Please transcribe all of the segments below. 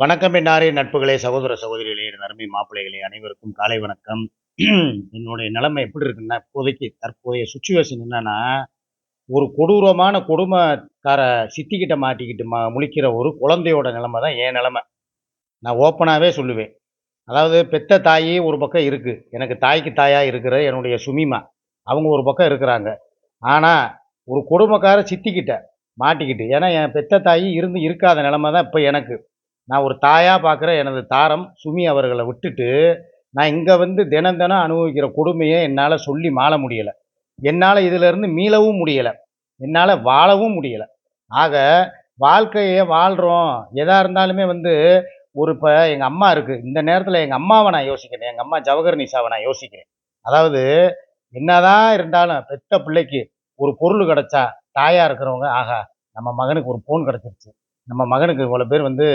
வணக்கம் என்னாரே நட்புகளே சகோதர சகோதரிகளே என் அருமை மாப்பிள்ளைகளே அனைவருக்கும் காலை வணக்கம். என்னுடைய நிலைமை எப்படி இருக்குன்னா இப்போதைக்கு தற்போதைய சுச்சுவேஷன் என்னன்னா ஒரு கொடூரமான கொடுமைக்கார சித்திக்கிட்ட மாட்டிக்கிட்டு மா முழிக்கிற ஒரு குழந்தையோட நிலைமை தான் என் நிலைமை. நான் ஓப்பனாகவே சொல்லுவேன். அதாவது பெத்த தாயி ஒரு பக்கம் இருக்குது எனக்கு தாய்க்கு தாயாக இருக்கிற என்னுடைய சுமிமா அவங்க ஒரு பக்கம் இருக்கிறாங்க. ஆனால் ஒரு கொடுமைக்கார சித்திக்கிட்ட மாட்டிக்கிட்டு ஏன்னா என் பெத்த தாயி இருந்து இருக்காத நிலமை தான் இப்போ எனக்கு. நான் ஒரு தாயாக பார்க்குற எனது தாரம் சுமி அவர்களை விட்டுட்டு நான் இங்கே வந்து தினம் தினம் அனுபவிக்கிற கொடுமையை என்னால் சொல்லி மாள முடியலை. என்னால் இதிலிருந்து மீளவும் முடியலை. என்னால் வாழவும் முடியலை. ஆக வாழ்க்கையை வாழ்கிறோம் எதாக இருந்தாலுமே வந்து ஒரு இப்போ எங்கள் அம்மா இருக்குது இந்த நேரத்தில் எங்கள் அம்மாவை நான் யோசிக்கிறேன். எங்கள் அம்மா ஜவஹர் நிஷாவை நான் யோசிக்கிறேன். அதாவது என்னதான் இருந்தாலும் பெத்த பிள்ளைக்கு ஒரு பொருள் கிடச்சா தாயாக இருக்கிறவங்க ஆகா நம்ம மகனுக்கு ஒரு ஃபோன் கிடச்சிருச்சு. நம்ம மகனுக்கு இவ்வளோ பேர் வந்து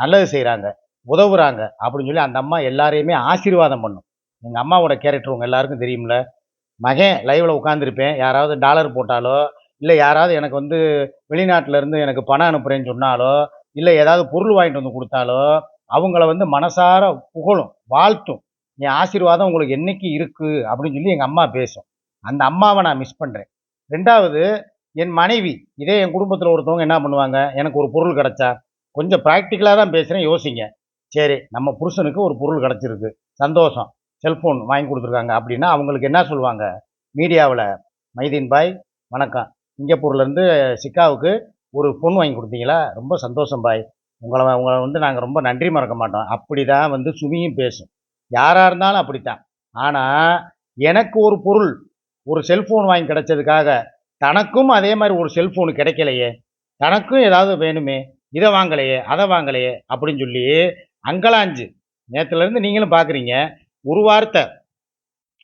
நல்லது செய்கிறாங்க உதவுறாங்க அப்படின்னு சொல்லி அந்த அம்மா எல்லாரையுமே ஆசீர்வாதம் பண்ணும். எங்கள் அம்மாவோட கேரக்டர் உங்கள் எல்லாருக்கும் தெரியும்ல? மகன் லைவில் உட்காந்துருப்பேன் யாராவது டாலர் போட்டாலோ இல்லை யாராவது எனக்கு வந்து வெளிநாட்டிலேருந்து எனக்கு பணம் அனுப்புகிறேன்னு சொன்னாலோ இல்லை ஏதாவது பொருள் வாங்கிட்டு வந்து கொடுத்தாலோ அவங்கள வந்து மனசார புகழும் வாழ்த்தும். என் ஆசீர்வாதம் உங்களுக்கு என்னைக்கு இருக்குது அப்படின்னு சொல்லி எங்கள் அம்மா பேசும். அந்த அம்மாவை நான் மிஸ் பண்ணுறேன் ரெண்டாவது என் மனைவி இதே என் குடும்பத்தில் ஒருத்தவங்க என்ன பண்ணுவாங்க? எனக்கு ஒரு பொருள் கிடச்சா கொஞ்சம் ப்ராக்டிக்கலாக தான் பேசுகிறேன் யோசிங்க. சரி நம்ம புருஷனுக்கு ஒரு பொருள் கிடச்சிருக்கு. சந்தோஷம். செல்ஃபோன் வாங்கி கொடுத்துருக்காங்க அப்படின்னா அவங்களுக்கு என்ன சொல்லுவாங்க? மீடியாவில் மைதீன் பாய் வணக்கம். சிங்கப்பூர்லேருந்து சிக்காவுக்கு ஒரு பொன் வாங்கி கொடுத்தீங்களா? ரொம்ப சந்தோஷம் பாய். உங்களை உங்களை வந்து நாங்கள் ரொம்ப நன்றி மறக்க மாட்டோம். அப்படி தான் வந்து சுமியும் பேசும். யாராக இருந்தாலும் அப்படித்தான். ஆனால் எனக்கு ஒரு பொருள் ஒரு செல்ஃபோன் வாங்கி கிடைச்சதுக்காக தனக்கும் அதே மாதிரி ஒரு செல்ஃபோனு கிடைக்கலையே. தனக்கும் ஏதாவது வேணுமே. இதை வாங்கலையே அதை வாங்கலையே அப்படின்னு சொல்லி அங்கலாஞ்சு. நேற்றுலேருந்து நீங்களும் பார்க்குறீங்க ஒரு வார்த்தை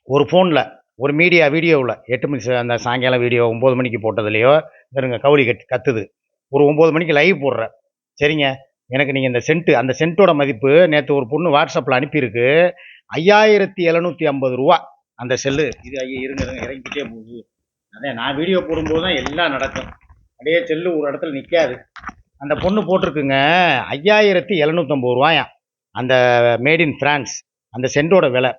ஒரு ஃபோனில் ஒரு மீடியா வீடியோவில் எட்டு மணி அந்த சாயங்காலம் வீடியோ ஒம்பது மணிக்கு போட்டதுலையோ இருங்க கவுளி கட் கத்துது. ஒரு ஒம்பது மணிக்கு லைவ் போடுறேன் சரிங்க எனக்கு நீங்கள் இந்த சென்ட்டு அந்த சென்ட்டோட மதிப்பு நேற்று ஒரு பொண்ணு வாட்ஸ்அப்பில் அனுப்பியிருக்கு ஐயாயிரத்தி எழுநூற்றி ஐம்பது ரூபா. அந்த செல்லு இது ஐயா இருங்க இருங்க இறங்கிக்கிட்டே போகுது. அதே நான் வீடியோ போடும்போது தான் எல்லாம் நடக்கும். அப்படியே செல்லு ஒரு இடத்துல நிற்காது அந்த பொண்ணு போட்டிருக்குங்க ஐயாயிரத்தி எழுநூற்றம்பது ரூபாயா? அந்த மேட் இன் ஃப்ரான்ஸ் அந்த சென்டோட விலை.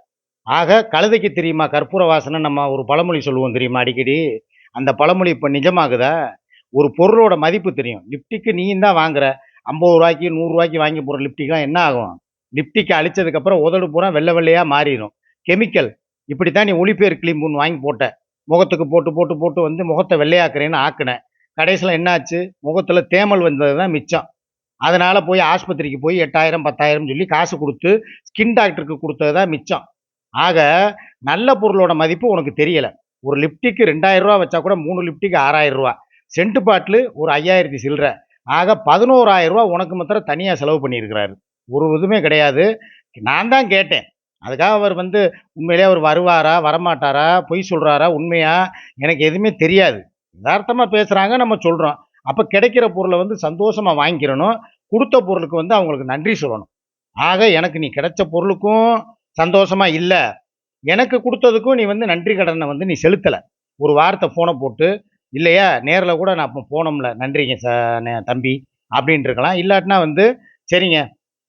ஆக கழுதைக்கு தெரியுமா கற்பூர வாசனை நம்ம ஒரு பழமொழி சொல்லுவோம் தெரியுமா அடிக்கடி? அந்த பழமொழி இப்போ நிஜமாகுதா? ஒரு பொருளோட மதிப்பு தெரியும். லிப்டிக்கு நீயும் தான் வாங்குற. ஐம்பது ரூபாய்க்கு நூறுரூவாய்க்கு வாங்கி போகிற லிப்டிக்லாம் என்ன ஆகும்? லிப்டிக்கு அழிச்சதுக்கப்புறம் உதடு பூரா வெள்ளை வெள்ளையாக மாறிடும். கெமிக்கல். இப்படி தான் நீ ஒளிப்பேர் கிளீம் ஒன்று வாங்கி போட்ட. முகத்துக்கு போட்டு போட்டு போட்டு வந்து முகத்தை வெள்ளையாக்குறேன்னு ஆக்கினேன் கடைசியில் என்னாச்சு? முகத்தில் தேமல் வந்தது தான் மிச்சம். அதனால் போய் ஆஸ்பத்திரிக்கு போய் எட்டாயிரம் பத்தாயிரம் சொல்லி காசு கொடுத்து ஸ்கின் டாக்டருக்கு கொடுத்தது தான் மிச்சம். ஆக நல்ல பொருளோட மதிப்பு உனக்கு தெரியலை. ஒரு லிப்டிக்கு ரெண்டாயிரரூவா வச்சா கூட மூணு லிப்டிக்கு ஆறாயிரம் ரூபா. சென்ட் பாட்டில் ஒரு ஐயாயிரத்தி சில்லற. ஆக பதினோராயிரரூவா உனக்கு மாத்திரம் தனியாக செலவு பண்ணியிருக்கிறாரு. ஒரு இதுவுமே கிடையாது. நான் தான் கேட்டேன். அதுக்காக அவர் வந்து உண்மையிலே அவர் வருவாரா வரமாட்டாரா பொய் சொல்கிறாரா உண்மையா எனக்கு எதுவுமே தெரியாது. யதார்த்தமாக பேசுகிறாங்க நம்ம சொல்கிறோம் அப்போ கிடைக்கிற பொருளை வந்து சந்தோஷமாக வாங்கிக்கிறணும். கொடுத்த பொருளுக்கு வந்து அவங்களுக்கு நன்றி சொல்லணும். ஆக எனக்கு நீ கிடைச்ச பொருளுக்கும் சந்தோஷமாக இல்லை. எனக்கு கொடுத்ததுக்கும் நீ வந்து நன்றி கடனை வந்து நீ செலுத்தலை. ஒரு வார்த்தை ஃபோனை போட்டு இல்லையா நேரில் கூட நான் இப்போ போனோம்ல நன்றிங்க ச தம்பி அப்படின்ட்டு இருக்கலாம் இல்லாட்டினா வந்து சரிங்க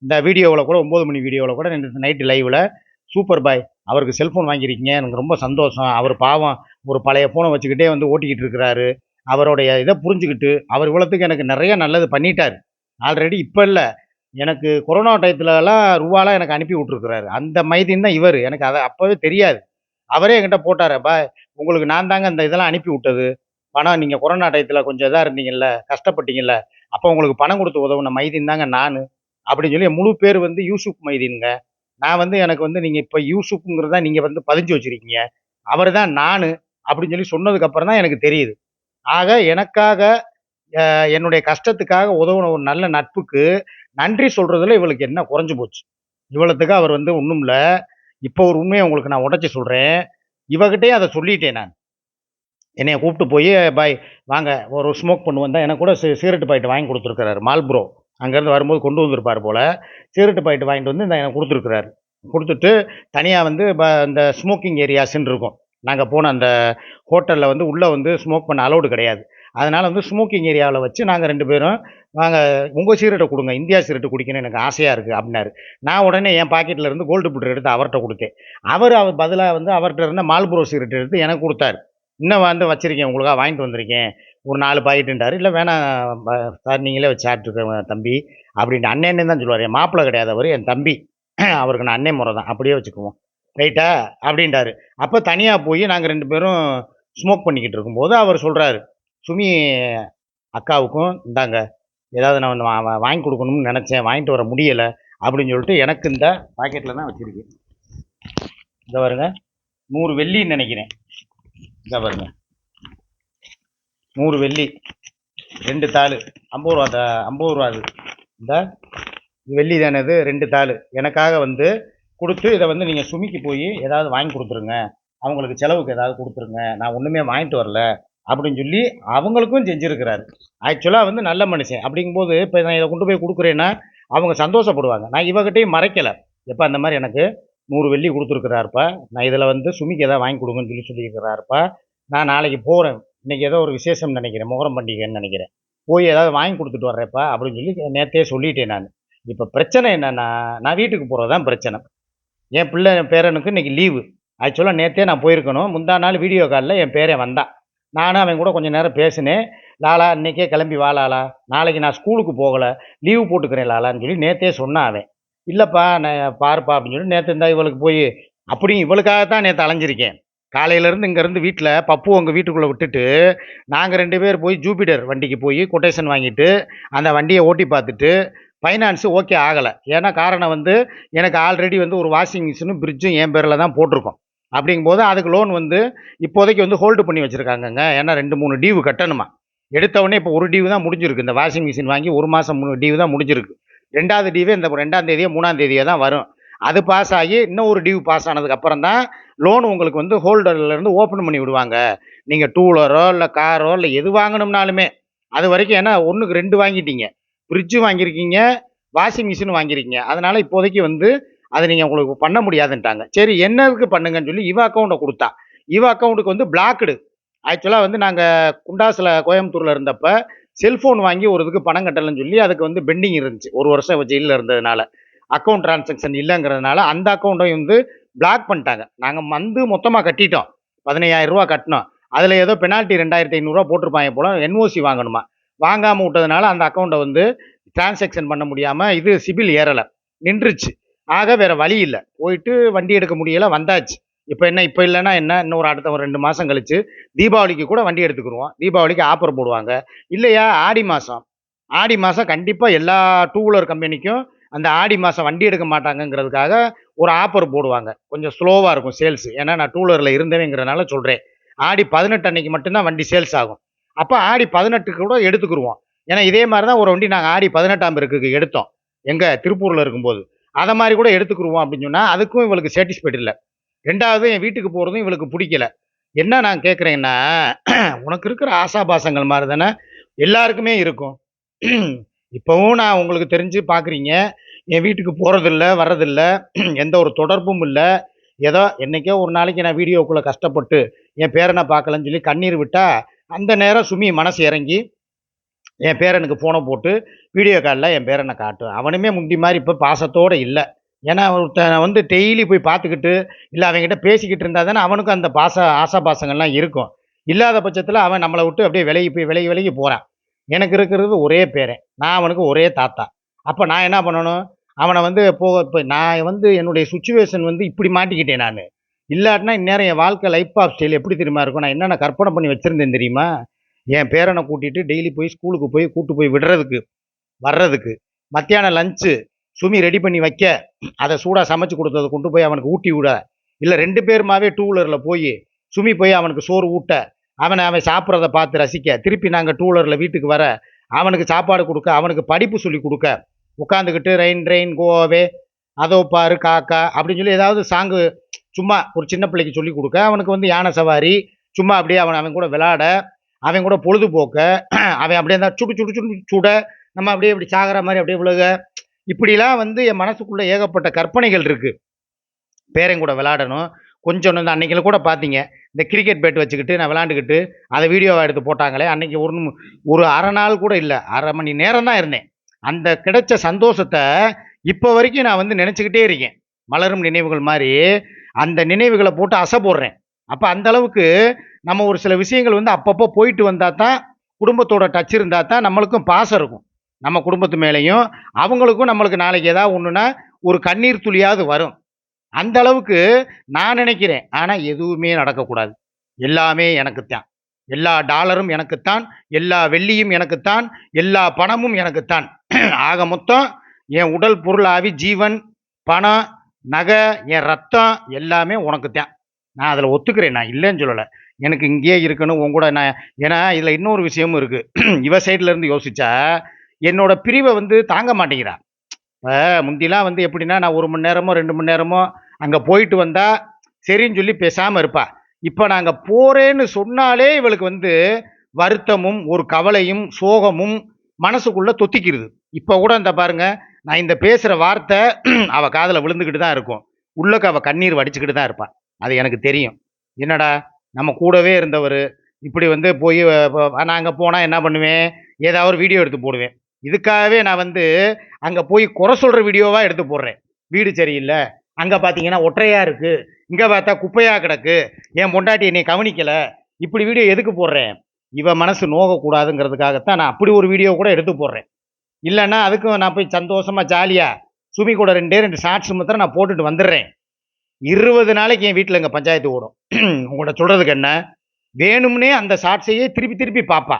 இந்த வீடியோவில் கூட ஒம்பது மணி வீடியோவில் கூட நைட்டு லைவில் சூப்பர் பாய் அவருக்கு செல்ஃபோன் வாங்கியிருக்கீங்க எனக்கு ரொம்ப சந்தோஷம். அவர் பாவம் ஒரு பழைய ஃபோனை வச்சுக்கிட்டே வந்து ஓட்டிக்கிட்டு இருக்கிறாரு. அவருடைய இதை புரிஞ்சுக்கிட்டு அவர் இவ்வளோத்துக்கு எனக்கு நிறைய நல்லது பண்ணிட்டார். ஆல்ரெடி இப்போ இல்லை. எனக்கு கொரோனா டயத்துலலாம் ரூபாலாம் எனக்கு அனுப்பி விட்ருக்குறாரு அந்த மைதின் தான் இவர். எனக்கு அதை அப்போவே தெரியாது. அவரே என்கிட்ட போட்டாரப்பா உங்களுக்கு நான் தாங்க அந்த இதெல்லாம் அனுப்பி விட்டது. பணம் நீங்கள் கொரோனா டயத்தில் கொஞ்சம் இதாக இருந்தீங்கல்ல கஷ்டப்பட்டீங்கல்ல. அப்போ உங்களுக்கு பணம் கொடுத்து உதவுன மைதீன் தாங்க நான். அப்படின்னு சொல்லி என் முழு பேர் வந்து யூசுப் மைதீனுங்க. நான் வந்து எனக்கு வந்து நீங்கள் இப்போ யூசுப்புங்கிறதான் நீங்கள் வந்து பதிஞ்சு வச்சுருக்கீங்க. அவர் தான் நான். அப்படின்னு சொல்லி சொன்னதுக்கப்புறம் தான் எனக்கு தெரியுது. ஆக எனக்காக என்னுடைய கஷ்டத்துக்காக உதவுன ஒரு நல்ல நட்புக்கு நன்றி சொல்கிறதுல இவளுக்கு என்ன குறைஞ்சு போச்சு. இவ்வளோத்துக்கு அவர் வந்து ஒன்றும் இல்லை. இப்போ ஒரு உண்மையை உங்களுக்கு நான் உடச்சி சொல்கிறேன் இவகிட்டே அதை சொல்லிட்டேன் நான். என்னைய கூப்பிட்டு போய் பாய் வாங்க ஒரு ஸ்மோக் பண்ணுவோம் தான் எனக்கு கூட சிகரெட் பாயிட்டு வாங்கி கொடுத்துருக்காரு மால்ப்ரோ அங்கேருந்து வரும்போது கொண்டு வந்திருப்பார் போல். சிகரெட் பாயிட்டு வாங்கிட்டு வந்து இந்த எனக்கு கொடுத்துருக்குறாரு. கொடுத்துட்டு தனியாக வந்து ப- இந்த ஸ்மோக்கிங் ஏரியாஸ்ன்னு இருக்கும். நாங்கள் போன அந்த ஹோட்டலில் வந்து உள்ளே வந்து ஸ்மோக் பண்ண அலௌடு கிடையாது. அதனால் வந்து ஸ்மோக்கிங் ஏரியாவில் வச்சு நாங்கள் ரெண்டு பேரும் நாங்கள் உங்கள் சிகரெட்டை கொடுங்க இந்தியா சிகரெட்டு குடிக்கணும்னு எனக்கு ஆசையாக இருக்குது அப்படின்னாரு. நான் உடனே என் பாக்கெட்டில் இருந்து கோல்டு புட்டர் எடுத்து அவர்கிட்ட கொடுத்தேன். அவர் அவர் பதிலாக வந்து அவர்கிட்ட இருந்த மால்புரோ சிகரெட் எடுத்து எனக்கு கொடுத்தாரு. இன்னும் வந்து வச்சுருக்கேன் உங்களுக்காக வாங்கிட்டு வந்திருக்கேன். ஒரு நாலு பாக்கெட்டுன்றாரு. இல்லை வேணாம் சார் நீங்களே வச்சு சாப்பிட்டுருக்க தம்பி. அப்படின்ட்டு அண்ணன்னு தான் சொல்லுவார். என் மாப்பிள்ளை கிடையாது அவர் என் தம்பி. அவருக்கு நான் அண்ணன் முறை தான். அப்படியே வச்சுக்குவோம். ரைட்டா? அப்படின்ட்டாரு அப்போ தனியாக போய் நாங்கள் ரெண்டு பேரும் ஸ்மோக் பண்ணிக்கிட்டு இருக்கும்போது அவர் சொல்கிறாரு சுமி அக்காவுக்கும் இந்தாங்க ஏதாவது நான் ஒண்ணு வாங்கி கொடுக்கணும்னு நினச்சேன் வாங்கிட்டு வர முடியலை அப்படின்னு சொல்லிட்டு எனக்கு இந்த பாக்கெட்டில் தான் வச்சுருக்கேன் இந்த பாருங்க நூறு வெள்ளின்னு நினைக்கிறேன். இந்த பாருங்க. நூறு வெள்ளி ரெண்டு தாள் ஐம்பது ரூபா ஐம்பது ரூபா அது. இந்த வெள்ளி தானே இது ரெண்டு தாள். எனக்காக வந்து கொடுத்து இதை வந்து நீங்கள் சுமிக்கு போய் ஏதாவது வாங்கி கொடுத்துருங்க. அவங்களுக்கு செலவுக்கு ஏதாவது கொடுத்துருங்க. நான் ஒன்றுமே வாங்கிட்டு வரல அப்படின்னு சொல்லி அவங்களுக்கும் செஞ்சுருக்கிறாரு. ஆக்சுவலாக வந்து நல்ல மனுஷன். அப்படிங்கும்போது இப்போ நான் இதை கொண்டு போய் கொடுக்குறேன்னா அவங்க சந்தோஷப்படுவாங்க. நான் இவகிட்டையும் மறைக்கலை. எப்போ அந்த மாதிரி எனக்கு நூறு வெள்ளி கொடுத்துருக்குறாருப்பா. நான் இதில் வந்து சுமிக்கு ஏதாவது வாங்கி கொடுங்கன்னு சொல்லி சொல்லியிருக்கிறாருப்பா. நான் நாளைக்கு போகிறேன் இன்றைக்கி ஏதோ ஒரு விசேஷம் நினைக்கிறேன். முகரம் பண்டிகைன்னு நினைக்கிறேன். போய் ஏதாவது வாங்கி கொடுத்துட்டு வர்றேப்பா அப்படின்னு சொல்லி நேற்றே சொல்லிட்டேன் நான். இப்போ பிரச்சனை என்னென்னா நான் வீட்டுக்கு போகிறது தான் பிரச்சனை. என் பிள்ளை என் பேரனுக்கு இன்றைக்கி லீவு ஆக்சுவலாக நேற்றே நான் போயிருக்கணும். முந்தா நாள் வீடியோ காலில் என் பேரன் வந்தான். நானும் அவன் கூட கொஞ்சம் நேரம் பேசினேன். லாலா இன்றைக்கே கிளம்பி வா லாலா. நாளைக்கு நான் ஸ்கூலுக்கு போகலை. லீவு போட்டுக்கிறேன் லாலான்னு சொல்லி நேற்றே சொன்னான் அவன். இல்லைப்பா நான் பாருப்பா அப்படின்னு சொல்லி நேற்று இருந்தால் இவளுக்கு போய் அப்படியும் இவளுக்காக தான் நேற்று அலைஞ்சிருக்கேன். காலையிலேருந்து இங்கேருந்து வீட்டில் பப்பு உங்கள் வீட்டுக்குள்ளே விட்டுட்டு நாங்கள் ரெண்டு பேர் போய் ஜூபிடர் வண்டிக்கு போய் கொட்டேஷன் வாங்கிட்டு அந்த வண்டியை ஓட்டி பார்த்துட்டு ஃபைனான்ஸு ஓகே ஆகலை. ஏன்னா காரணம் வந்து எனக்கு ஆல்ரெடி வந்து ஒரு வாஷிங் மிஷினும் ஃப்ரிட்ஜும் என் பேரில் தான் போட்டிருக்கோம். அப்படிங்கும்போது அதுக்கு லோன் வந்து இப்போதைக்கு வந்து ஹோல்டு பண்ணி வச்சுருக்காங்கங்க. ஏன்னா ரெண்டு மூணு டியூ கட்டணுமா? எடுத்தவொடனே இப்போ ஒரு டியூ தான் முடிஞ்சிருக்கு. இந்த வாஷிங் மிஷின் வாங்கி ஒரு மாதம் மூணு டியூ தான் முடிஞ்சிருக்கு. ரெண்டாவது டியூவே இந்த ரெண்டாம் தேதியோ மூணாம் தேதியோ தான் வரும். அது பாஸ் ஆகி இன்னும் ஒரு டியூ பாஸ் ஆனதுக்கு அப்புறம் தான் லோன் உங்களுக்கு வந்து ஹோல்டர்லேருந்து ஓப்பன் பண்ணி விடுவாங்க. நீங்கள் டூ வீலரோ இல்லை காரோ இல்லை எது வாங்கணும்னாலுமே. அது வரைக்கும் ஏன்னா ஒன்றுக்கு ரெண்டு வாங்கிட்டீங்க. ஃப்ரிட்ஜு வாங்கியிருக்கீங்க வாஷிங் மிஷின் வாங்கியிருக்கீங்க. அதனால் இப்போதைக்கு வந்து அதை நீங்கள் உங்களுக்கு பண்ண முடியாதுன்ட்டாங்க. சரி என்னதுக்கு பண்ணுங்கன்னு சொல்லி இவ அக்கௌண்ட்டை கொடுத்தா. இவ அக்கௌண்ட்டுக்கு வந்து பிளாக்குடு ஆக்சுவலாக வந்து நாங்கள் குண்டாஸில் கோயம்புத்தூரில் இருந்தப்ப செல்ஃபோன் வாங்கி ஒரு இதுக்கு பணம் கட்டலைன்னு சொல்லி அதுக்கு வந்து பெண்டிங் இருந்துச்சு. ஒரு வருஷம் ஜெயிலில் இருந்ததுனால. அக்கௌண்ட் டிரான்சாக்ஷன் இல்லைங்கிறதுனால அந்த அக்கௌண்ட்டையும் வந்து பிளாக் பண்ணிட்டாங்க. நாங்கள் வந்து மொத்தமாக கட்டிட்டோம். பதினையாயிரம் ரூபா கட்டினோம். அதில் ஏதோ பெனால்ட்டி ரெண்டாயிரத்தி ஐநூறுரூவா போட்டிருப்பாங்க போல என்ஓசி வாங்கணுமா? வாங்காமல் விட்டதுனால அந்த அக்கௌண்ட்டை வந்து டிரான்சாக்ஷன் பண்ண முடியாமல் இது சிபில் ஏறலை. நின்றுச்சு. ஆக வேறு வழி இல்லை. போயிட்டு வண்டி எடுக்க முடியலை வந்தாச்சு. இப்போ என்ன இப்போ இல்லைன்னா என்ன? இன்னொரு அடுத்த ஒரு ரெண்டு மாதம் கழித்து தீபாவளிக்கு கூட வண்டி எடுத்துக்கிருவோம். தீபாவளிக்கு ஆஃபர் போடுவாங்க. இல்லையா ஆடி மாதம் ஆடி மாதம் கண்டிப்பாக எல்லா டூ வீலர் கம்பெனிக்கும் அந்த ஆடி மாதம் வண்டி எடுக்க மாட்டாங்கங்கிறதுக்காக ஒரு ஆஃபர் போடுவாங்க. கொஞ்சம் ஸ்லோவாக இருக்கும் சேல்ஸ் ஏன்னா நான் டூ வீலரில் இருந்தவேங்கிறதுனால சொல்கிறேன் ஆடி பதினெட்டு அன்னைக்கு மட்டும்தான் வண்டி சேல்ஸ் ஆகும். அப்போ ஆடி பதினெட்டுக்கு கூட எடுத்துக்கிருவோம். ஏன்னா இதே மாதிரி தான் ஒரு வண்டி நாங்கள் ஆடி பதினெட்டாம் பேருக்கு எடுத்தோம். எங்கள் திருப்பூரில் இருக்கும்போது. அதை மாதிரி கூட எடுத்துக்கிருவோம் அப்படின்னு சொன்னால் அதுக்கும் இவளுக்கு சாட்டிஸ்ஃபைட் இல்லை. ரெண்டாவது என் வீட்டுக்கு போகிறதும் இவளுக்கு பிடிக்கல. என்ன நான் கேட்குறேன்னா உனக்கு இருக்கிற ஆசாபாசங்கள் மாதிரி தானே எல்லாருக்குமே இருக்கும். இப்போவும் நான் உங்களுக்கு தெரிஞ்சு பார்க்குறீங்க என் வீட்டுக்கு போகிறதில்ல வர்றதில்ல. எந்த ஒரு தொடர்பும் இல்லை. ஏதோ என்றைக்கோ ஒரு நாளைக்கு நான் வீடியோக்குள்ளே கஷ்டப்பட்டு என் பேரனை பார்க்கலன்னு சொல்லி கண்ணீர் விட்டால் அந்த நேரம் சுமி மனசு இறங்கி என் பேரனுக்கு ஃபோனை போட்டு வீடியோ காலில் என் பேரனை காட்டும் அவனுமே முந்தி மாதிரி இப்போ பாசத்தோடு இல்லை. ஏன்னா ஒருத்தன் வந்து டெய்லி போய் பார்த்துக்கிட்டு இல்லை அவங்ககிட்ட பேசிக்கிட்டு இருந்தால் தானே அவனுக்கும் அந்த பாச ஆசா பாசங்கள்லாம் இருக்கும். இல்லாத பட்சத்தில் அவன் நம்மளை விட்டு அப்படியே விலகி போய் விலகி விலகி போகிறான் எனக்கு இருக்கிறது ஒரே பேரன். நான் அவனுக்கு ஒரே தாத்தா. அப்போ நான் என்ன பண்ணணும்? அவனை வந்து போக இப்போ நான் வந்து என்னுடைய சுச்சுவேஷன் வந்து இப்படி மாட்டிக்கிட்டேன் நான். இல்லாட்டினா இந்நேரம் என் வாழ்க்கை லைஃப் ஆஃப் ஸ்டைல் எப்படி தெரியுமா இருக்கும்? நான் என்னென்ன கற்பனை பண்ணி வச்சுருந்தேன் தெரியுமா? என் பேரனை கூட்டிகிட்டு டெய்லி போய் ஸ்கூலுக்கு போய் கூட்டு போய் விடுறதுக்கு வர்றதுக்கு மத்தியானம் லஞ்சு சுமி ரெடி பண்ணி வைக்க அதை சூடாக சமைச்சு கொடுத்ததை கொண்டு போய் அவனுக்கு ஊட்டி விட. இல்லை ரெண்டு பேருமாவே டூ வீலரில் போய் சுமி போய் அவனுக்கு சோறு ஊட்ட அவனை அவன் சாப்பிட்றத பார்த்து ரசிக்க திருப்பி நாங்கள் டூ வீலரில் வீட்டுக்கு வர அவனுக்கு சாப்பாடு கொடுக்க அவனுக்கு படிப்பு சொல்லி கொடுக்க உட்காந்துக்கிட்டு ரெயின் ரெயின் கோவே அதோ பாரு காக்கா அப்படின்னு சொல்லி ஏதாவது சாங்கு சும்மா ஒரு சின்ன பிள்ளைக்கு சொல்லி கொடுக்க. அவனுக்கு வந்து யானை சவாரி சும்மா அப்படியே அவன் அவன் கூட விளாட அவன் கூட பொழுதுபோக்க அவன் அப்படியே இருந்தால் சுடு சுடு சுடு சுட நம்ம அப்படியே இப்படி சாகிற மாதிரி அப்படியே விழுக. இப்படிலாம் வந்து என் மனசுக்குள்ள ஏகப்பட்ட கற்பனைகள் இருக்குது பேரன் கூட விளாடணும். கொஞ்சம் வந்து அன்னைக்கு கூட பார்த்தீங்க இந்த கிரிக்கெட் பேட் வச்சுக்கிட்டு நான் விளாண்டுக்கிட்டு அதை வீடியோவை எடுத்து போட்டாங்களே அன்னைக்கு ஒரு ஒரு அரை நாள் கூட இல்லை அரை மணி நேரம் தான் இருந்தேன். அந்த கிடைச்ச சந்தோஷத்தை இப்போ வரைக்கும் நான் வந்து நினச்சிக்கிட்டே இருக்கேன். மலரும் நினைவுகள் மாதிரி அந்த நினைவுகளை போட்டு அசை போடுறேன். அப்போ அந்த அளவுக்கு நம்ம ஒரு சில விஷயங்கள் வந்து அப்பப்போ போயிட்டு வந்தால் தான் குடும்பத்தோட டச் இருந்தால் தான் நம்மளுக்கும் பாசம் இருக்கும். நம்ம குடும்பத்து மேலேயும் அவங்களுக்கும் நம்மளுக்கு நாளைக்கு ஏதாவது ஒன்றுனா ஒரு கண்ணீர் துளியாவது வரும். அந்த அளவுக்கு நான் நினைக்கிறேன். ஆனால் எதுவுமே நடக்கக்கூடாது. எல்லாமே எனக்குத்தான். எல்லா டாலரும் எனக்குத்தான். எல்லா வெள்ளியும் எனக்குத்தான். எல்லா பணமும் எனக்குத்தான். ஆக மொத்தம் என் உடல் பொருளாவி ஜீவன் பணம் நகை என் ரத்தம் எல்லாமே உனக்கு தான். நான் அதில் ஒத்துக்கிறேன். நான் இல்லைன்னு சொல்லலை. எனக்கு இங்கேயே இருக்கணும். உன் கூட நான் ஏன்னா இதில் இன்னொரு விஷயமும் இருக்குது இவ சைட்லேருந்து இருந்து என்னோட பிரிவை வந்து தாங்க மாட்டேங்கிறா. இப்போ முந்திலாம் வந்து எப்படின்னா நான் ஒரு மணி நேரமோ ரெண்டு மணி நேரமோ அங்கே போயிட்டு வந்தால் சரின்னு சொல்லி பேசாமல் இருப்பா. இப்போ நாங்கள் போகிறேன்னு சொன்னாலே இவளுக்கு வந்து வருத்தமும் ஒரு கவலையும் சோகமும் மனசுக்குள்ளே தொத்திக்கிறது. இப்போ கூட இந்த பாருங்கள் நான் இந்த பேசுகிற வார்த்தை அவள் காதில் விழுந்துக்கிட்டு தான் இருக்கும். உள்ளக்கு அவள் கண்ணீர் வடிச்சுக்கிட்டு தான் இருப்பாள் அது எனக்கு தெரியும். என்னடா நம்ம கூடவே இருந்தவர் இப்படி வந்து போய் நான் அங்கே போனால் என்ன பண்ணுவேன்? ஏதாவது ஒரு வீடியோ எடுத்து போடுவேன். இதுக்காகவே நான் வந்து அங்கே போய் குறை சொல்கிற வீடியோவாக எடுத்து போடுறேன். வீடு சரியில்லை. அங்கே பார்த்தீங்கன்னா ஒற்றையாக இருக்குது இங்கே பார்த்தா குப்பையாக கிடக்கு. என் பொண்டாட்டி என்னை கவனிக்கலை. இப்படி வீடியோ எதுக்கு போடுறேன்? இவன் மனசு நோகக்கூடாதுங்கிறதுக்காகத்தான் நான் அப்படி ஒரு வீடியோ கூட எடுத்து போடுறேன். இல்லைன்னா அதுக்கும் நான் போய் சந்தோஷமாக ஜாலியாக சுமி கூட ரெண்டே ரெண்டு ஷார்ட்ஸ் மாத்திரம் நான் போட்டுட்டு வந்துடுறேன். இருபது நாளைக்கு என் வீட்டில் எங்கள் பஞ்சாயத்து ஓடும். உங்கள்கிட்ட சொல்கிறதுக்கு என்ன? வேணும்னே அந்த ஷார்ட்ஸையே திருப்பி திருப்பி பார்ப்பா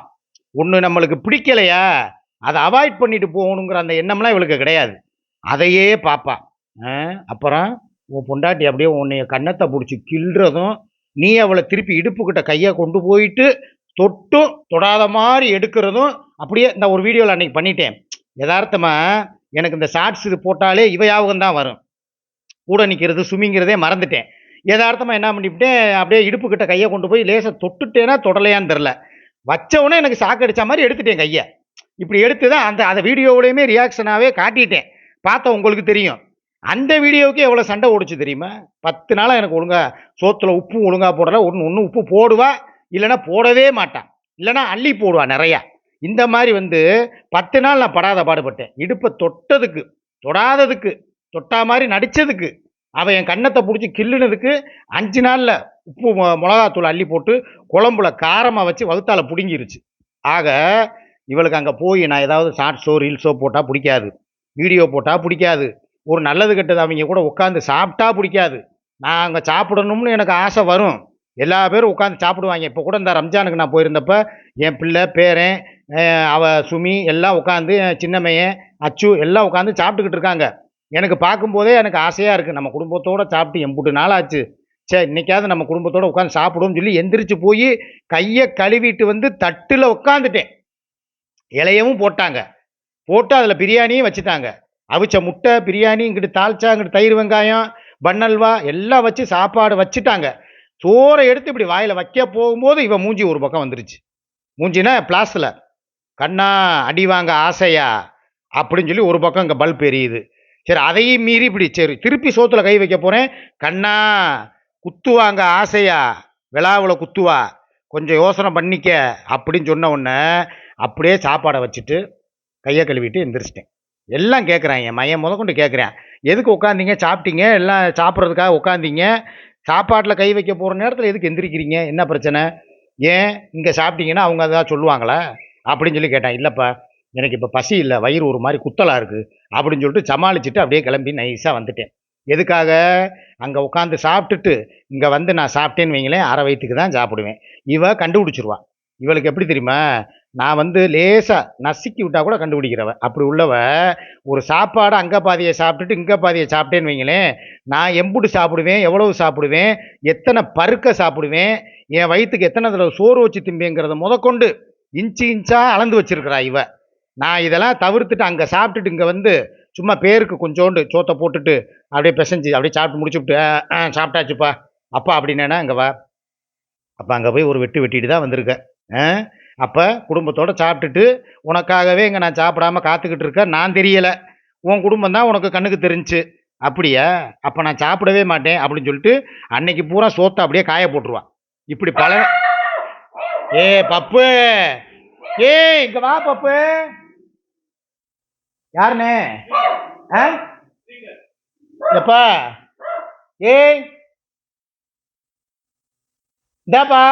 ஒன்று நம்மளுக்கு பிடிக்கலையா? அதை அவாய்ட் பண்ணிட்டு போகணுங்கிற அந்த எண்ணம்லாம் இவளுக்கு கிடையாது. அதையே பார்ப்பா அப்புறம் உன் பொண்டாட்டி அப்படியே உன்னைய கன்னத்தை பிடிச்சி கிள்றதும் நீ அவளை திருப்பி இடுப்புக்கிட்ட கையை கொண்டு போயிட்டு தொட்டும் தொடாத மாதிரி எடுக்கிறதும் அப்படியே இந்த ஒரு வீடியோவில் அன்றைக்கி பண்ணிட்டேன். யதார்த்தமாக எனக்கு இந்த ஷார்ட்ஸ் இது போட்டாலே இவ தான் வரும். கூட நிற்கிறது சுமிங்கிறதே மறந்துட்டேன். யதார்த்தமாக என்ன பண்ணிவிட்டேன் அப்படியே இடுப்புக்கிட்ட கையை கொண்டு போய் லேசாக தொட்டுட்டேனா தொடலையான்னு தெரில வச்சவொன்னே எனக்கு சாக்கு அடித்த மாதிரி எடுத்துட்டேன் கையை. இப்படி எடுத்து தான் அந்த அந்த வீடியோவிலையுமே ரியாக்ஷனாகவே காட்டிட்டேன். பார்த்தா உங்களுக்கு தெரியும். அந்த வீடியோவுக்கு எவ்வளோ சண்டை ஓடிச்சு தெரியுமா? பத்து நாளாக எனக்கு ஒழுங்காக சோத்தில் உப்பும் ஒழுங்கா போடல. ஒன்று ஒன்று உப்பு போடுவா இல்லைன்னா போடவே மாட்டான் இல்லைன்னா அள்ளி போடுவா நிறையா. இந்த மாதிரி வந்து பத்து நாள் நான் படாத பாடுபட்டேன். இடுப்பை தொட்டதுக்கு தொடாததுக்கு தொட்டா மாதிரி நடித்ததுக்கு அவன் என் கண்ணத்தை பிடிச்சி கிள்ளுனதுக்கு அஞ்சு நாளில் உப்பு மிளகாத்தூள் அள்ளி போட்டு குழம்புல காரமாக வச்சு வகுத்தால் பிடுங்கிருச்சு. ஆக இவளுக்கு அங்கே போய் நான் ஏதாவது ஷார்ட்ஸோ ரீல்ஸோ போட்டால் பிடிக்காது. வீடியோ போட்டால் பிடிக்காது. ஒரு நல்லது கெட்டது அவங்க கூட உட்காந்து சாப்பிட்டா பிடிக்காது. நான் அங்கே சாப்பிடணும்னு எனக்கு ஆசை வரும். எல்லா பேரும் உட்காந்து சாப்பிடுவாங்க. இப்போ கூட இந்த ரம்ஜானுக்கு நான் போயிருந்தப்ப என் பிள்ளை பேரன் அவ சுமி எல்லாம் உட்காந்து சின்னம்மையன் அச்சு எல்லாம் உட்காந்து சாப்பிட்டுக்கிட்டு இருக்காங்க. எனக்கு பார்க்கும்போதே எனக்கு ஆசையாக இருக்குது நம்ம குடும்பத்தோடு சாப்பிட்டு எம்புட்டு நாள் ஆச்சு. சே இன்னைக்காவது நம்ம குடும்பத்தோடு உட்காந்து சாப்பிடுவோம்னு சொல்லி எந்திரிச்சு போய் கையை கழுவிட்டு வந்து தட்டில் உட்காந்துட்டேன் இலையவும் போட்டாங்க. போட்டு அதில் பிரியாணியும் வச்சுட்டாங்க. அவிச்ச முட்டை பிரியாணி இங்கிட்டு தாளிச்சா இங்கிட்டு தயிர் வெங்காயம் பண்ணல்வா எல்லாம் வச்சு சாப்பாடு வச்சுட்டாங்க. சோறை எடுத்து இப்படி வாயில் வைக்க போகும்போது இவன் மூஞ்சி ஒரு பக்கம் வந்துருச்சு. மூஞ்சினா பிளாஸில் கண்ணா அடி வாங்க ஆசையா? அப்படின்னு சொல்லி ஒரு பக்கம் இங்கே பல்ப் எரியுது. சரி அதையும் மீறி இப்படி சரி திருப்பி சோத்தில் கை வைக்க போகிறேன் கண்ணா குத்துவாங்க ஆசையா? விழாவில் குத்துவா? கொஞ்சம் யோசனை பண்ணிக்க அப்படின்னு சொன்ன உடனே அப்படியே சாப்பாடை வச்சுட்டு கையை கழுவிட்டு எந்திரிச்சிட்டேன். எல்லாம் கேட்குறேன் என் மையம் முதற்கொண்டு கேட்குறேன் எதுக்கு உட்காந்தீங்க சாப்பிட்டீங்க? எல்லாம் சாப்பிட்றதுக்காக உட்காந்தீங்க சாப்பாட்டில் கை வைக்க போகிற நேரத்தில் எதுக்கு எந்திரிக்கிறீங்க? என்ன பிரச்சனை? ஏன்? இங்கே சாப்பிட்டீங்கன்னா அவங்க அதான் சொல்லுவாங்களா? அப்படின்னு சொல்லி கேட்டேன். இல்லைப்பா எனக்கு இப்போ பசி இல்லை வயிறு ஒரு மாதிரி குத்தலாக இருக்குது அப்படின்னு சொல்லிட்டு சமாளிச்சுட்டு அப்படியே கிளம்பி நைஸாக வந்துட்டேன். எதுக்காக? அங்கே உட்காந்து சாப்பிட்டுட்டு இங்கே வந்து நான் சாப்பிட்டேன்னு வைங்களேன் அரை வயிற்றுக்கு தான் சாப்பிடுவேன். இவ கண்டுபிடிச்சிருவா. இவளுக்கு எப்படி தெரியுமா? நான் வந்து லேசாக நசுக்கி விட்டா கூட கண்டுபிடிக்கிறவ. அப்படி உள்ளவ ஒரு சாப்பாடு அங்கே பாதியை சாப்பிட்டுட்டு இங்கே பாதியை சாப்பிட்டேன்னு வைங்களேன் நான் எம்புட்டு சாப்பிடுவேன் எவ்வளவு சாப்பிடுவேன் எத்தனை பருக்க சாப்பிடுவேன் என் வயிற்றுக்கு எத்தனை தடவை சோறு வச்சு திம்பேங்கிறத முதற்கொண்டு இன்ச்சு இன்ச்சா அளந்து வச்சிருக்கிறா இவ. நான் இதெல்லாம் தவிர்த்துட்டு அங்கே சாப்பிட்டுட்டு இங்கே வந்து சும்மா பேருக்கு கொஞ்சோண்டு சோத்தை போட்டுட்டு அப்படியே பிசைஞ்சு அப்படியே சாப்பிட்டு முடிச்சுவிட்டு "ஆ, சாப்பிட்டாச்சுப்பா. அப்பா அப்படின்னா அங்கே வா. அப்போ அங்கே போய் ஒரு வெட்டு வெட்டிட்டு தான் வந்திருக்கேன் ஆ அப்போ குடும்பத்தோடு சாப்பிட்டுட்டு உனக்காகவே இங்கே நான் சாப்பிடாம காத்துக்கிட்டு இருக்கேன் நான் தெரியலை. உன் குடும்பம் தான் உனக்கு கண்ணுக்கு தெரிஞ்சு. அப்படியா? அப்போ நான் சாப்பிடவே மாட்டேன் அப்படின்னு சொல்லிட்டு அன்னைக்கு பூரா சோத்தை அப்படியே காய போட்டுருவான் இப்படி பல ஏ பப்பு. ஏ இங்க வா பப்பு. யாருண்ணே ஆ? எப்பா? ஏய் இந்தாப்பா.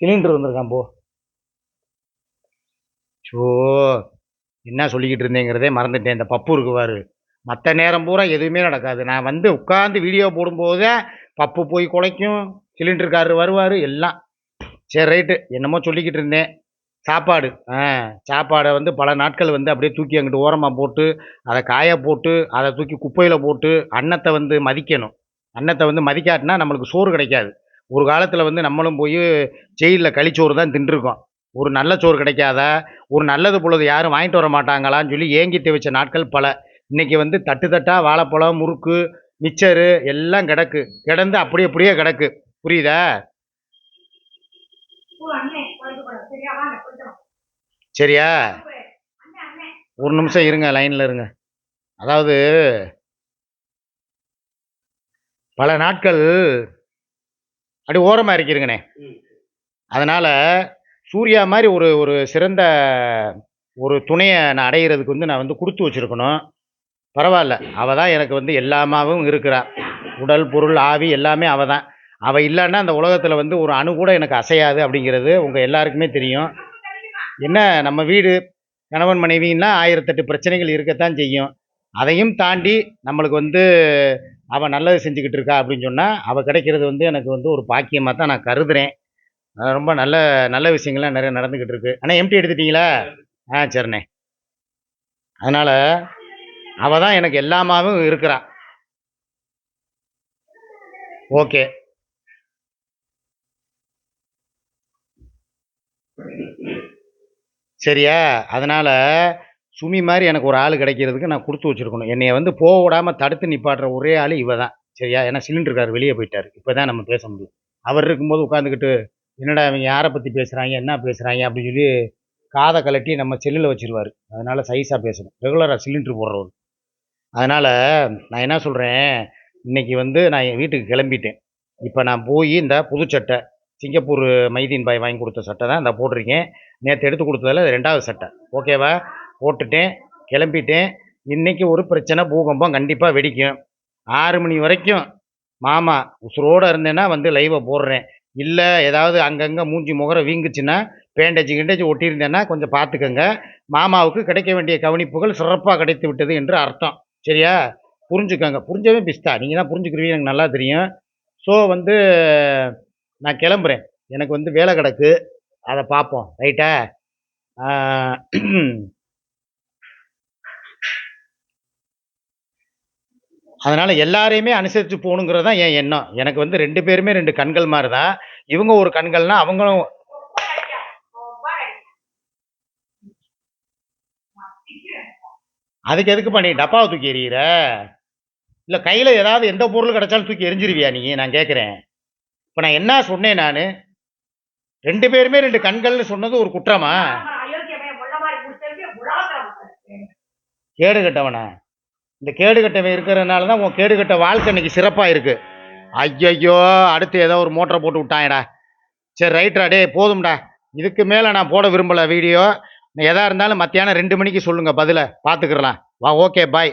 சிலிண்டர் வந்திருக்கான் போ. ஸோ என்ன சொல்லிக்கிட்டு இருந்தேங்கிறதே மறந்துட்டேன். இந்த பப்பு இருக்குவார் மற்ற நேரம் பூரா எதுவுமே நடக்காது. நான் வந்து உட்காந்து வீடியோ போடும்போது பப்பு போய் குலைக்கும். சிலிண்டருக்காரர் வருவார் எல்லாம். சரி ரைட்டு. என்னமோ சொல்லிக்கிட்டு இருந்தேன். சாப்பாடு. ஆ சாப்பாடை வந்து பல நாட்கள் வந்து அப்படியே தூக்கி அங்கிட்டு ஓரமாக போட்டு அதை காய போட்டு அதை தூக்கி குப்பையில் போட்டு அன்னத்தை வந்து மதிக்கணும். அன்னத்தை வந்து மதிக்காட்டினா நம்மளுக்கு சோறு கிடைக்காது. ஒரு காலத்தில் வந்து நம்மளும் போய் ஜெயிலில் கழிச்சோறு தான் தின்றுருக்கோம். ஒரு நல்ல சோறு கிடைக்காதா ஒரு நல்லது பொழுது யாரும் வாங்கிட்டு வர மாட்டாங்களான்னு சொல்லி ஏங்கி வச்ச நாட்கள் பல. இன்றைக்கி வந்து தட்டு தட்டாக வாழைப்பழம் முறுக்கு மிச்சரு எல்லாம் கிடக்கு. கிடந்து அப்படியே அப்படியே கிடக்கு. புரியுதா. சரியா. ஒரு நிமிஷம் இருங்க லைனில் இருங்க. அதாவது பல நாட்கள் அப்படி ஓரமாக இருக்கிறீங்கண்ணே. அதனால் சூர்யா மாதிரி ஒரு ஒரு சிறந்த ஒரு துணையை நான் அடையிறதுக்கு வந்து நான் வந்து கொடுத்து வச்சுருக்கணும். பரவாயில்ல. அவள் தான் எனக்கு வந்து எல்லாமாவும் இருக்கிறா. உடல் பொருள் ஆவி எல்லாமே அவள் தான் அவள் இல்லைன்னா அந்த உலகத்தில் வந்து ஒரு அணு கூட எனக்கு அசையாது அப்படிங்கிறது உங்கள் எல்லாருக்குமே தெரியும். என்ன நம்ம வீடு கணவன் மனைவின்னா ஆயிரத்தெட்டு பிரச்சனைகள் இருக்கத்தான் செய்யும். அதையும் தாண்டி நம்மளுக்கு வந்து அவள் நல்லது செஞ்சுக்கிட்டு இருக்கா அப்படின்னு சொன்னால் அவள் கிடைக்கிறது வந்து எனக்கு வந்து ஒரு பாக்கியமாக தான் நான் கருதுறேன். ரொம்ப நல்ல நல்ல விஷயங்கள்லாம் நிறைய நடந்துக்கிட்டு இருக்கு. ஆனால் எம்டி எடுத்துட்டீங்களா? ஆ சரிண்ணே. அதனால் அவள் தான் எனக்கு எல்லாமாவும் இருக்கிறா. ஓகே. சரியா? அதனால் சுமி மாதிரி எனக்கு ஒரு ஆள் கிடைக்கிறதுக்கு நான் கொடுத்து வச்சுருக்கணும். என்னைய வந்து போக விடாமல் தடுத்து நிப்பாட்டுற ஒரே ஆள் இவ தான் சரியா? ஏன்னா சிலிண்டருக்கார் வெளியே போயிட்டார். இப்போ தான் நம்ம பேச முடியும். அவர் இருக்கும்போது உட்காந்துக்கிட்டு என்னடா இவங்க யாரை பற்றி பேசுகிறாங்க என்ன பேசுகிறாங்க அப்படின்னு சொல்லி காதை கலட்டி நம்ம செல்லில் வச்சுருவார். அதனால் சைஸாக பேசணும். ரெகுலராக சிலிண்டர் போடுறவர். அதனால் நான் என்ன சொல்கிறேன் இன்னைக்கு வந்து நான் என் வீட்டுக்கு கிளம்பிட்டேன். இப்போ நான் போய் இந்த புது சட்டை சிங்கப்பூர் மைதீன் பாய் வாங்கி கொடுத்த சட்டை தான். இந்த போட்டிருக்கேன். நேற்று எடுத்து கொடுத்ததில் ரெண்டாவது சட்டை. ஓகேவா போட்டுட்டேன். கிளம்பிட்டேன். இன்றைக்கி ஒரு பிரச்சனை பூகம்பம் கண்டிப்பாக வெடிக்கும். ஆறு மணி வரைக்கும் மாமா உசுரோடு இருந்தேன்னா வந்து லைவை போடுறேன். இல்லை ஏதாவது அங்கங்கே மூஞ்சி முகர வீங்குச்சுன்னா பேண்டேஜ் கிண்டேஜ் ஒட்டியிருந்தேன்னா கொஞ்சம் பார்த்துக்கோங்க மாமாவுக்கு கிடைக்க வேண்டிய கவனிப்புகள் சிறப்பாக கிடைத்து விட்டது என்று அர்த்தம். சரியா? புரிஞ்சுக்கோங்க. புரிஞ்சவே பிஸ்தா. நீங்கள் தான் புரிஞ்சுக்கிறீங்க எனக்கு நல்லா தெரியும். ஸோ வந்து நான் கிளம்புறேன். எனக்கு வந்து வேலை கிடக்கு. அதை பார்ப்போம் ரைட்டா அதனால் எல்லாரையுமே அனுசரித்து போகணுங்கிறது தான் என் எண்ணம். எனக்கு வந்து ரெண்டு பேருமே ரெண்டு கண்கள் மாதிரி தான் இவங்க ஒரு கண்கள்னா அவங்களும் அதுக்கு எதுக்கு பண்ணி டப்பாவை தூக்கி எறிகிற? இல்லை கையில் ஏதாவது எந்த பொருள் கிடைச்சாலும் தூக்கி எரிஞ்சிருவியா நீ? நான் கேட்குறேன் இப்போ நான் என்ன சொன்னேன் நான்? ரெண்டு பேருமே ரெண்டு கண்கள்னு சொன்னது ஒரு குற்றமா? கேடு கட்டவனா? இந்த கேடு கட்டவன் இருக்கிறதுனால தான் உன் கேடு கட்ட வாழ்க்கை இன்னைக்கு சிறப்பாக இருக்கு ஐயையோ அடுத்து ஏதோ ஒரு மோட்டரை போட்டு விட்டாயடா. சரி ரைட்ரா டே போதும்டா. இதுக்கு மேலே நான் போட விரும்பலை வீடியோ. எதாக இருந்தாலும் மத்தியானம் ரெண்டு மணிக்கு சொல்லுங்கள் பதிலை. பார்த்துக்கிறலாம் வா ஓகே பாய்.